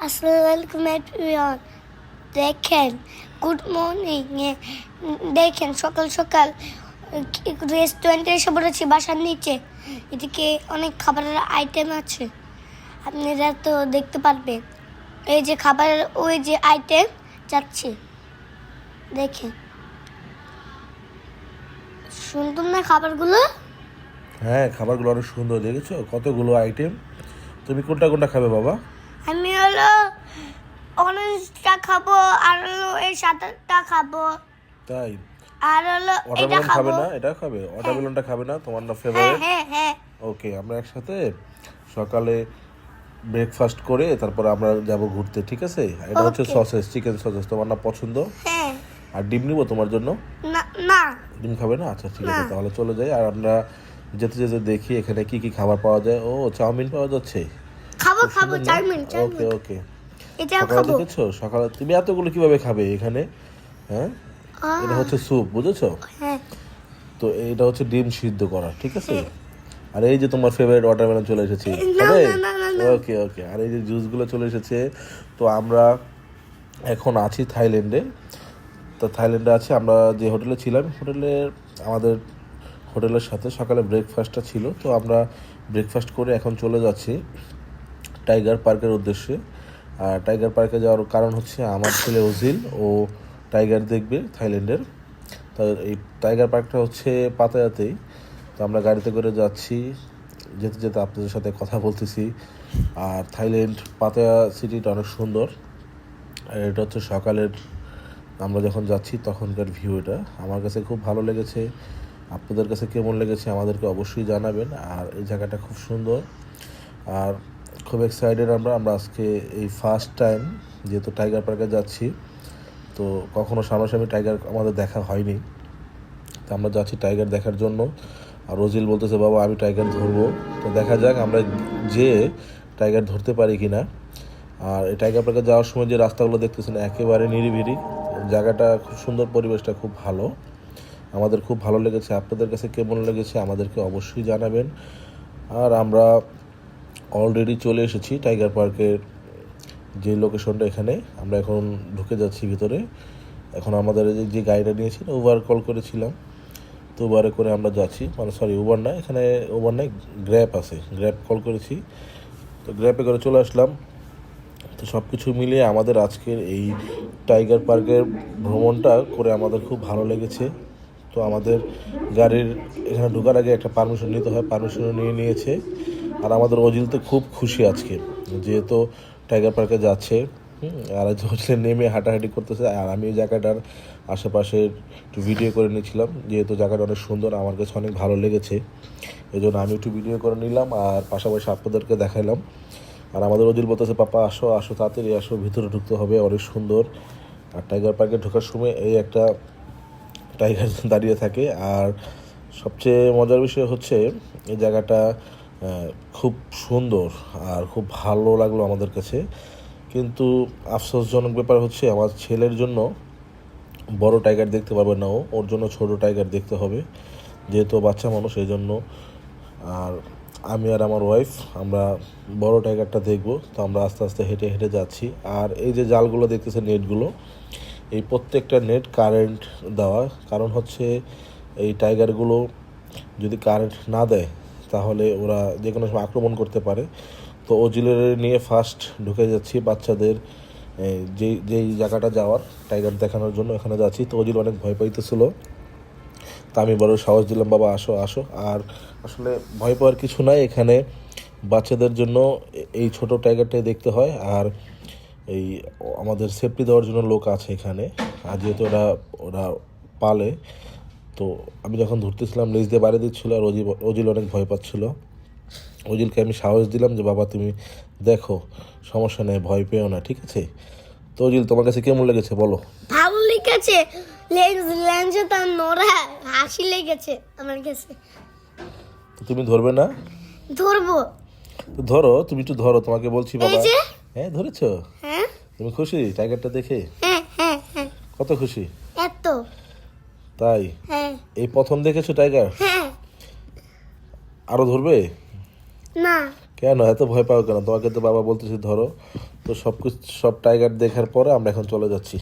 আসসালামু আলাইকুম এভরিওয়ান দেখেন গুড মর্নিং দেখেন সকাল সকাল রেস্টুরেন্টে এসে পড়েছি বাসার নিচে এদিকে অনেক খাবারের আইটেম আছে আপনারা তো দেখতে পারবেন এই যে খাবারের ওই যে আইটেম যাচ্ছে দেখেন সুন্দর না খাবারগুলো হ্যাঁ খাবারগুলো অনেক সুন্দর দেখেছ কতগুলো আইটেম তুমি কোনটা কোনটা খাবে বাবা অরেঞ্জটা খাব আর হলো এই সাদাটা খাব। তাই? আর হলো এটা ওয়াটারমেলন খাবে। না? এটা খাবে? ওয়াটারমেলনটা খাবে না? তোমার না হ্যাঁ ফেভারিট হ্যাঁ হ্যাঁ। ওকে আমরা একসাথে সকালে ব্রেকফাস্ট করে তারপর আমরা যাব ঘুরতে ঠিক আছে? এটা হচ্ছে Okay. সসেস চিকেন সসেস তোমার না পছন্দ? হ্যাঁ। আর ডিম নিবো তোমার জন্য? না না। ডিম খাবে না? আচ্ছা ঠিক আছে তাহলে চলে যাই। আর আমরা যেতে যেতে দেখি এখানে কি কি খাবার পাওয়া যায়। ও চাউমিন পাওয়া যাচ্ছে। খাব খাব চাউমিন ওকে চাউমিন ওকে এটাও খাব। দেখেছ? সকালে তুমি এতগুলো কীভাবে খাবে এখানে? হ্যাঁ? এটা হচ্ছে স্যুপ বুঝেছ? হ্যাঁ। তো এটা হচ্ছে ডিম সিদ্ধ করা ঠিক আছে? আর এই যে তোমার ফেভারিট ওয়াটারমেলন চলে এসেছে। ওকে ওকে আর এই যে জুসগুলো চলে এসেছে তো আমরা এখন আছি থাইল্যান্ডে। তো থাইল্যান্ডে আছি আমরা যে হোটেলে ছিলাম হোটেলের আমাদের হোটেলের সাথে সকালে ব্রেকফাস্টটা ছিল। তো আমরা ব্রেকফাস্ট করে এখন চলে যাচ্ছি টাইগার পার্কের উদ্দেশ্যে। টাইগার পার্কে যাওয়ার কারণ হচ্ছে আমার ছেলে ওজিল ও টাইগার দেখবে থাইল্যান্ডের। তো এই টাইগার পার্কটা হচ্ছে পাতায়াতেই। তো আমরা গাড়িতে করে যাচ্ছি, যেতে যেতে আপনাদের সাথে কথা বলতেছি। আর থাইল্যান্ড পাতায়া সিটিটা অনেক সুন্দর। আর এটা হচ্ছে সকালের, আমরা যখন যাচ্ছি তখনকার ভিউ এটা। আমার কাছে খুব ভালো লেগেছে। আপনাদের কাছে কেমন লেগেছে আমাদেরকে অবশ্যই জানাবেন। আর এই জায়গাটা খুব সুন্দর। আর খুব এক্সাইটেড আমরা আমরা আজকে এই ফার্স্ট টাইম যেহেতু টাইগার পার্কে যাচ্ছি, তো কখনো সামনাসামনি টাইগার আমাদের দেখা হয়নি। তো আমরা যাচ্ছি টাইগার দেখার জন্য। আর রোজিল বলতেছে, বাবা, আমি টাইগার ধরবো। তো দেখা যাক আমরা যে টাইগার ধরতে পারি কি না আর এই টাইগার পার্কে যাওয়ার সময় যে রাস্তাগুলো দেখতেছেন, একেবারে নিরিবিরি জায়গাটা খুব সুন্দর, পরিবেশটা খুব ভালো। আমাদের খুব ভালো লেগেছে। আপনাদের কাছে কেমন লেগেছে, আমাদেরকে অবশ্যই জানাবেন। আর আমরা অলরেডি চলে এসেছি টাইগার পার্কের যে লোকেশনটা এখানে। আমরা এখন ঢুকে যাচ্ছি ভিতরে। এখন আমাদের এই যে গাড়িটা নিয়েছি উবার কল করেছিলাম। তো উবারে করে আমরা যাচ্ছি। মানে সরি উবার না, এখানে উবার নাই গ্র্যাপ আছে। গ্র্যাপ কল করেছি। তো গ্র্যাপে করে চলে আসলাম। তো সব কিছু মিলিয়ে আমাদের আজকের এই টাইগার পার্কের ভ্রমণটা করে আমাদের খুব ভালো লেগেছে। তো আমাদের গাড়ির এখানে ঢোকার আগে একটা পারমিশন নিতে হয়। পারমিশনও নিয়ে নিয়েছে। আর আমাদের অজিল তো খুব খুশি আজকে, যেহেতু টাইগার পার্কে যাচ্ছে আর হচ্ছে নেমে হাঁটাহাঁটি করতেছে, আর আমি এই জায়গাটার আশেপাশে একটু ভিডিও করে নিয়েছিলাম, যেহেতু জায়গাটা অনেক সুন্দর, আমার কাছে অনেক ভালো লেগেছে এই জন্য আমি একটু ভিডিও করে নিলাম, আর পাশাপাশি আপনাদেরকে দেখাইলাম। আর আমাদের অজিল বলতেছে, পাপা, আসো আসো, তাড়াতাড়ি আসো, ভিতরে ঢুকতে হবে, অনেক সুন্দর। আর টাইগার পার্কে ঢোকার সময় এই একটা টাইগার দাঁড়িয়ে থাকে, আর সবচেয়ে মজার বিষয় হচ্ছে, এই জায়গাটা খুব সুন্দর আর খুব ভালো লাগল আমাদের কাছে। কিন্তু আফসোসজনক ব্যাপার হচ্ছে, আমার ছেলের জন্য বড় টাইগার দেখতে পারবে না ও। ওর জন্য ছোট টাইগার দেখতে হবে, যেহেতু বাচ্চা মানুষ, এই জন্য। আর আমি আর আমার ওয়াইফ আমরা বড় টাইগারটা দেখব। তো আমরা আস্তে আস্তে হেঁটে হেঁটে যাচ্ছি। আর এই যে জালগুলো দেখতেছে নেটগুলো, এই প্রত্যেকটা নেট কারেন্ট দেওয়া। কারণ হচ্ছে, এই টাইগারগুলো যদি কারেন্ট না দেয় তাহলে ওরা যে কোনো সময় আক্রমণ করতে পারে। তো ওজিলের নিয়ে ফার্স্ট ঢুকে যাচ্ছি বাচ্চাদের এই, যেই যেই জায়গাটা যাওয়ার টাইগার দেখানোর জন্য এখানে যাচ্ছি। তো ওজিল অনেক ভয় পাইতেছিল। তা আমি বড় সাহস দিলাম বাবা আসো আসো। আর আসলে ভয় পাওয়ার কিছু নাই এখানে বাচ্চাদের জন্য এই ছোট টাইগারটাই দেখতে হয়। আর এই আমাদের সেফটি দেওয়ার জন্য লোক আছে এখানে। আর যেহেতু ওরা ওরা পালে তো আমি যখন ধরতেছিলাম লেজ দিয়ে বাইরে দিচ্ছিল আর অজিল অজিল অনেক ভয় পাচ্ছিল। অজিলকে আমি সাহস দিলাম যে বাবা তুমি দেখো সমস্যা নেই ভয় পেও না ঠিক আছে? তো অজিল তোমার কাছে কেমন লেগেছে বলো? ভালো লেগেছে লেন্স লেন্সে তার নোরা হাসি লেগেছে আমার কাছে। তুমি ধরবে না? ধরবো। তো ধরো তুমি একটু ধরো তোমাকে বলছি বাবা। হ্যাঁ ধরেছো? হ্যাঁ। তুমি খুশি? টাইগারটা দেখে? হ্যাঁ হ্যাঁ হ্যাঁ। কত খুশি? এত। তাই? হ্যাঁ। এই প্রথম দেখেছ টাইগার? হ্যাঁ। আরও ধরবে? না। কেন? এত ভয় পাও কেন? তোমাকে তো বাবা বলতেছে ধরো। তো তো সব কিছু সব টাইগার দেখার পরে আমরা এখন চলে যাচ্ছি।